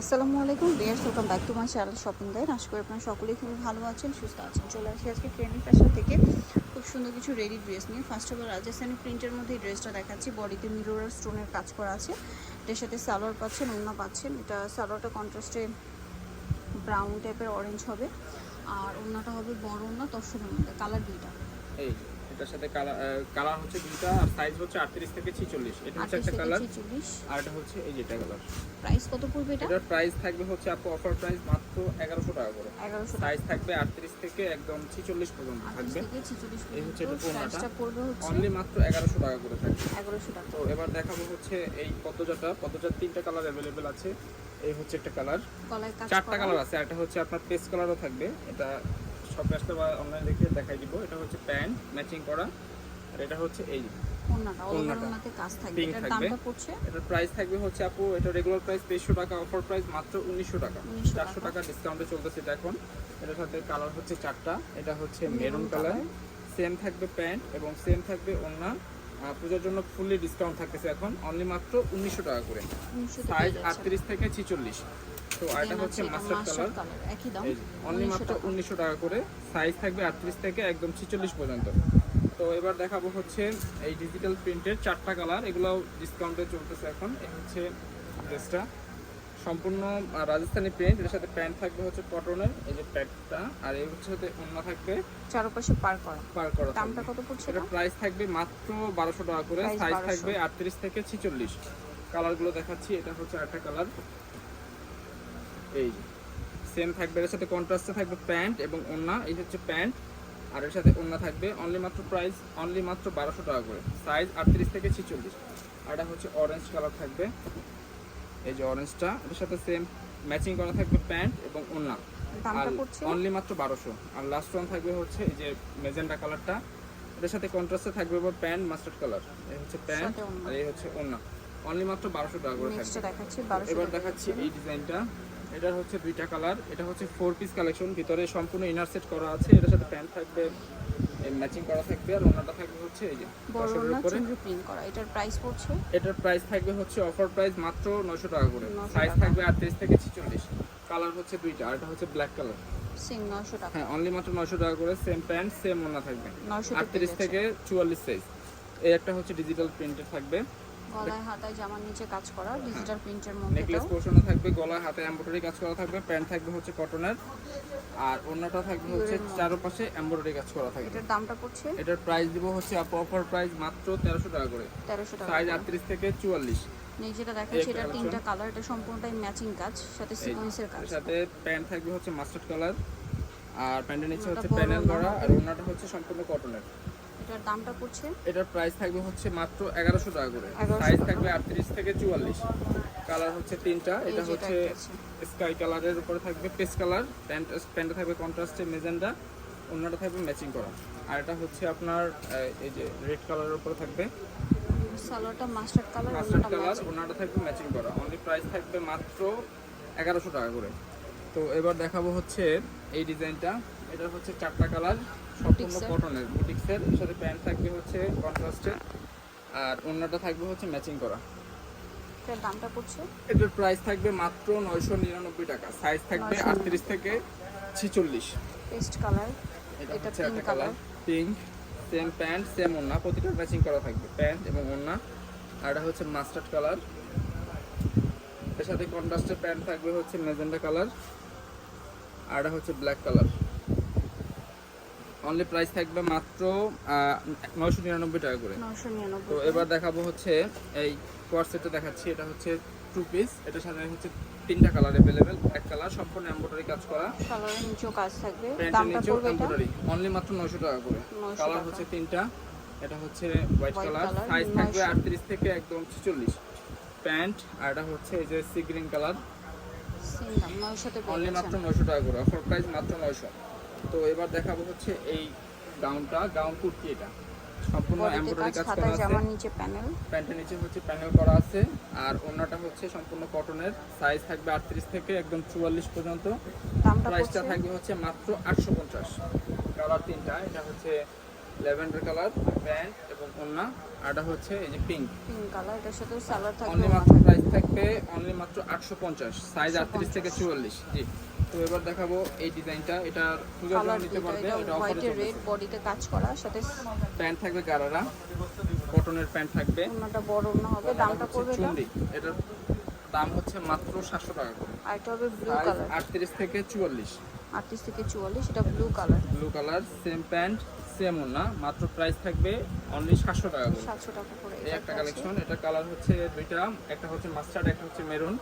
আসসালামু আলাইকুম viewers welcome back to my channel shopping guide আশা করি আপনারা সকলেই খুবই ভালো আছেন, সুস্থ আছেন। চলে আসি আজকে ট্রেন্ডিং ফ্যাশন থেকে। খুব সুন্দর কিছু রেডি ড্রেস নিয়ে। ফার্স্ট অফ অল রাজস্থানি প্রিন্টের মধ্যে এই ড্রেসটা দেখাচ্ছি। বডিতে মিরর আর স্টোনের কাজ করা আছে। এটার সাথে সালোয়ার পাচ্ছেন, ওড়না পাচ্ছেন। এটা সালোয়ারটা কন্ট্রাস্টে ব্রাউন টাইপের অরেঞ্জ হবে। আর ওড়নাটা হবে বড় ওড়না তসরের মধ্যে কালার দুইটা। এই এটার সাথে কালার কালার হচ্ছে দুইটা আর সাইজ হচ্ছে আটত্রিশ থেকে ছিচল্লিশ। এটা হচ্ছে একটা কালার আর এটা হচ্ছে এই যেটা কালার প্রাইস কত পড়বে এটা? এটার প্রাইস থাকবে হচ্ছে আপু অফার প্রাইস মাত্র এগারোশো টাকা করে। এগারোশো টাকা। সাইজ থাকবে আটত্রিশ থেকে একদম ছিচল্লিশ পর্যন্ত থাকবে। এই হচ্ছে এটা। পড়বে হচ্ছে অনলি মাত্র এগারোশো টাকা করে থাকবে। এগারোশো টাকা। তো এবার দেখাবো হচ্ছে এই পদ্মজাটা পদ্মজার তিনটা কালার অ্যাভেলেবেল আছে। এই হচ্ছে একটা কালার চারটা কালার আছে। একটা হচ্ছে আপনার পেস্ট কালারও থাকবে। এটা সব আসতে বা অনলাইন দেখে দেখাই দিব। এটা হচ্ছে প্যান্ট ম্যাচিং করা। আর এটা হচ্ছে এই থাকবে। এটার প্রাইস হচ্ছে আপু এটা রেগুলার প্রাইস তেইশশো টাকা অফার প্রাইস মাত্র উনিশশো টাকা। চারশো টাকা। ডিসকাউন্টে চলতেছে এটা এখন। এটার সাথে কালার হচ্ছে চারটা। এটা হচ্ছে মেরুন কালার সেম থাকবে প্যান্ট এবং সেম থাকবে পূজার জন্য ফুললি ডিসকাউন্ট থাকতেছে এখন। অনলি মাত্র উনিশশো টাকা করে। 1900 সাইজ আটত্রিশ থেকে ছিচল্লিশ। তো Then হচ্ছে mustard কালার। একই দাম অনলি মাত্র টাকা। উনিশশো টাকা করে সাইজ থাকবে আটত্রিশ থেকে একদম ছিচল্লিশ পর্যন্ত। তো এবার দেখাবো হচ্ছে এই ডিজিটাল প্রিন্টের চারটা কালার এগুলো ডিসকাউন্টে চলতেছে এখন। এই হচ্ছে ড্রেসটা সম্পূর্ণ রাজস্থানি প্রিন্ট এর সাথে প্যান্ট থাকবে হচ্ছে কটনের এই যে প্যান্টটা আর এই হচ্ছে সাথে অন্য থাকবে চারপাশে পার করা। পার করা দামটা কত পড়ছে এটা প্রাইস থাকবে মাত্র বারোশো টাকা করে। সাইজ থাকবে আটত্রিশ থেকে ছিচল্লিশ। কালারগুলো দেখাচ্ছি এটা হচ্ছে একটা কালার এই সেম থাকবে এর সাথে কন্ট্রাস্টে থাকবে প্যান্ট এবং ওড়না এই হচ্ছে প্যান্ট আর এর সাথে ওড়না থাকবে অনলি মাত্র প্রাইস অনলি মাত্র বারোশো টাকা করে। সাইজ আটত্রিশ থেকে ছিচল্লিশ। আর এটা হচ্ছে অরেঞ্জ কালার থাকবে। এই যে অরেঞ্জটা এটার সাথে সেম ম্যাচিং করা থাকবে প্যান্ট এবং ওড়না। আর অনলি মাত্র বারোশো। আর লাস্ট ওয়ান থাকবে হচ্ছে এই যে মেজেন্ডা কালারটা এটার সাথে কন্ট্রাস্টে থাকবে আবার প্যান্ট মাস্টার্ড কালার এই হচ্ছে প্যান্ট আর এই হচ্ছে ওড়না। অনলি মাত্র বারোশো টাকা করে থাকবে। দেখাচ্ছি 1200 এবার দেখাচ্ছি এই ডিজাইনটা এটার হচ্ছে দুইটা কালার। এটা হচ্ছে ফোর পিস কালেকশন ভিতরে সম্পূর্ণ ইনার সেট করা আছে। এটার সাথে প্যান্ট থাকবে ম্যাচিং করা থাকবে আর ওনাটা থাকবে হচ্ছে এই যে বড় উপরে। প্রিন্ট করা। এটার প্রাইস পড়ছে? এটার প্রাইস থাকবে হচ্ছে অফার প্রাইস মাত্র নয়শো টাকা করে। 900 সাইজ থাকবে আটত্রিশ থেকে ছিচল্লিশ। কালার হচ্ছে দুইটা আর এটা হচ্ছে ব্ল্যাক কালার সিং 900 টাকা। হ্যাঁ অনলি মাত্র নয়শো টাকা করে সেম প্যান্ট সেম ওনা থাকবে। 900 তে আটত্রিশ থেকে চুয়াল্লিশ সাইজ এই একটা হচ্ছে ডিজিটাল প্রিন্টের থাকবে। গলায় হাতায় জামার নিচে কাজ করা ডিজিটাল প্রিন্টের মধ্যে নেকলেস এটাও। পোর্শনে থাকবে গলায় হাতে এমব্রয়ডারি কাজ করা থাকবে প্যান্ট থাকবে হচ্ছে কটনের আর অন্যটা থাকবে হচ্ছে। চারপাশে এমব্রয়ডারি কাজ করা থাকবে। এটার দামটা পড়ছে? এটার প্রাইস দিব হচ্ছে অফার প্রাইস মাত্র তেরোশো টাকা করে। 1300 টাকা সাইজ করে। আটত্রিশ থেকে চুয়াল্লিশ। এই যেটা দেখাচ্ছি এটা তিনটা কালার এটা সম্পূর্ণটাই ম্যাচিং কাজ সাথে সিকোয়েন্সের কাজ। সাথে প্যান্ট থাকবে হচ্ছে মাস্টার্ড কালার আর প্যান্টের নিচে হচ্ছে প্যানেল করা আর ওনাটা হচ্ছে সম্পূর্ণ কটনের এটার দামটা পড়ছে? এটার প্রাইস থাকবে হচ্ছে মাত্র এগারোশো টাকা করে। 1100 সাইজ থাকবে আটত্রিশ থেকে চুয়াল্লিশ। কালার হচ্ছে তিনটা এটা হচ্ছে স্কাই কালারের উপরে থাকবে পেস্ট কালার প্যান্ট প্যান্টে থাকবে কন্ট্রাস্টে মেজেন্ডা অন্যটা থাকবে ম্যাচিং করা। আর এটা হচ্ছে আপনার এই যে রেড কালারের উপরে থাকবে। সালোয়ারটা মাস্টার্ড কালার মাস্টার্ড কালার ওনাটা থাকবে ম্যাচিং করা। অনলি প্রাইস থাকবে মাত্র এগারোশো টাকা করে। তো এবার দেখাবো হচ্ছে এই ডিজাইনটা এটা হচ্ছে চারটা কালার সম্পূর্ণ কটনের বুটিক্সের সাথে প্যান্ট থাকবে হচ্ছে কন্ট্রাস্টে আর ওনাটা থাকবে হচ্ছে ম্যাচিং করা। এটার দামটা পড়ছে? এটার প্রাইস থাকবে মাত্র নয়শো নিরানব্বই টাকা। সাইজ থাকবে 999 আটত্রিশ থেকে ছিচল্লিশ। পেস্ট কালার এটা একটা colour pink same pant same ওড়না। প্রতিটা ম্যাচিং করা থাকবে প্যান্ট এবং ওড়না। আর এটা হচ্ছে মাস্টার্ড কালারের সাথে কন্ট্রাস্টের প্যান্ট থাকবে হচ্ছে মেজেন্ডা কালার আর এটা হচ্ছে ব্ল্যাক কালার অনলি প্রাইস থাকবে মাত্র নয়শো নিরানব্বই টাকা করে। তো এবার দেখাবো হচ্ছে এই কোয়ার সেটটা দেখাচ্ছি এটা হচ্ছে টু পিস এটার সাথে হচ্ছে তিনটা কালার অ্যাভেলেবেল এক কালার সম্পূর্ণ এমব্রয়ডারি কাজ করা। কালারের নিচেও কাজ থাকবে। দামটা পড়বে এমব্রয়ডারি অনলি মাত্র 900 টাকা করে। কালার হচ্ছে তিনটা এটা হচ্ছে হোয়াইট কালার সাইজ থাকবে 900 38 থেকে একদম 46 প্যান্ট আর এটা হচ্ছে এই যে সি গ্রিন কালার অনলি মাত্র যাচ্ছেন। 900 টাকা করে অফার প্রাইস মাত্র 900 তো এবার দেখাবো হচ্ছে এই গাউনটা। গাউন কুর্তি এটা। সম্পূর্ণ এমব্রয়ডারি কাজ করা আছে। জামার নিচে প্যানেল প্যান্টের নিচে হচ্ছে প্যানেল করা আছে। আর অন্যটা হচ্ছে সম্পূর্ণ কটনের সাইজ থাকবে 38 থেকে একদম 44 পর্যন্ত। দামটা প্রাইসটা থাকবে হচ্ছে মাত্র আটশো পঞ্চাশ। কালার তিনটা। এটা হচ্ছে ল্যাভেন্ডার কালার প্যান্ট এবং ওন্না আর এটা হচ্ছে এই যে পিঙ্ক পিঙ্ক কালার এটার সাথে সালোয়ার থাকবে অনলি মাত্র প্রাইস থাকবে অনলি মাত্র আটশো পঞ্চাশ। সাইজ আটত্রিশ থেকে চুয়াল্লিশ। জি। তো এবার দেখাবো এই ডিজাইনটা। এটা সুযোগ কালার নিতে পারবে এটা হোয়াইটের রেড বডিতে কাজ করা সাথে প্যান্ট থাকবে গারারা কটনের প্যান্ট থাকবে। ওড়নাটা বড় ওড়না হবে দামটা পড়বে এটা এটার দাম হচ্ছে মাত্র সাতশো টাকা করে। আর এটা হবে ব্লু কালার আটত্রিশ থেকে চুয়াল্লিশ। আটত্রিশ থেকে চুয়াল্লিশ এটা blue colour blue colour same pant same ওনা মাত্র প্রাইস থাকবে অনলি সাতশো টাকা করে। সাতশো টাকা করে এই একটা কালেকশন এটা কালার হচ্ছে দুইটা একটা হচ্ছে মাস্টার্ড একটা হচ্ছে মেরুন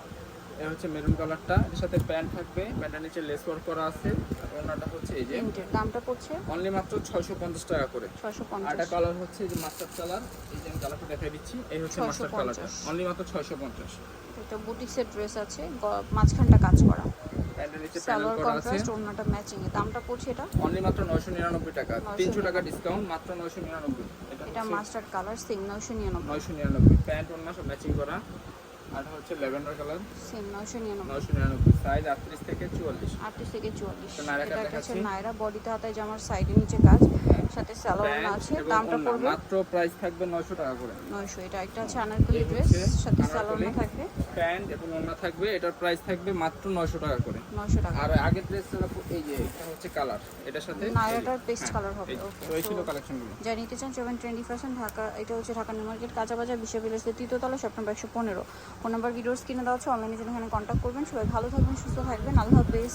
এটা হচ্ছে মেরুন কালারটা এর সাথে প্যান্ট থাকবে প্যান্টের নিচে লেস ওয়ার্ক করা আছে আর ওনাটা হচ্ছে এই যে দামটা পড়ছে? অনলি মাত্র ছয়শো পঞ্চাশ টাকা করে। ছয়শো আর পঞ্চাশ একটা কালার হচ্ছে যে মাস্টার্ড কালার এই যে আমি কালারটা দেখাই দিচ্ছি এই হচ্ছে 650 মাস্টার্ড কালারটা অনলি মাত্র ছয়শো পঞ্চাশ। এটা বুটিক্সের ড্রেস আছে মাঝখানটা কাজ করা। প্যান্টের নিচে সালোয়ার কন্ট্রাস্ট ম্যাচিং এ। দামটা পড়ছে এটা? অনলি মাত্র নয়শো নিরানব্বই টাকা। 999 তিনশো টাকা ডিসকাউন্ট মাত্র নয়শো নিরানব্বই। এটা এটা মাস্টার্ড কালার সেম নয়শো নিরানব্বই। নয়শো নিরানব্বই। প্যান্ট অন্য সব ম্যাচিং করা। আর হচ্ছে ল্যাভেন্ডার কালার? সেম নয়শো নিরানব্বই। নয়শো নিরানব্বই। সাইজ আটত্রিশ থেকে চুয়াল্লিশ। আটত্রিশ থেকে চুয়াল্লিশ। তো নায়রা এটা কাট একটা হচ্ছে দেখাচ্ছি। নায়রা বডিতে হাতায় জামার সাইডে নিচে কাজ সাথে সালোয়ার আছে দামটা পড়বে মাত্র প্রাইস থাকবে টাকা করে। নয়শো। এটা একটা আছে আনারকলি ড্রেস সাথে। সালোয়ার থাকবে। প্যান্ট এবং ওড়না থাকবে এটার প্রাইস থাকবে মাত্র নয়শো টাকা করে। নয়শো টাকা। আর আগের ড্রেস এই যে এটা হচ্ছে কালার এটার সাথে নায়রাটার পেস্ট হ্যাঁ, কালার হবে। যে। ওকে এই ছিল কালেকশনগুলো যা নিতে চান ফ্যাশন ঢাকা এটা হচ্ছে ঢাকা নিউ মার্কেট কাঁচাবাজার বিশ্ববিদ্যালয়ের তৃতীয়তলা ফোন নাম্বার ভিডিওস কিনে দেওয়া হচ্ছে অনলাইনে জন্য এখানে কন্ট্যাক্ট করবেন। সবাই ভালো থাকবেন সুস্থ থাকবেন। আল্লাহ হাফেজ।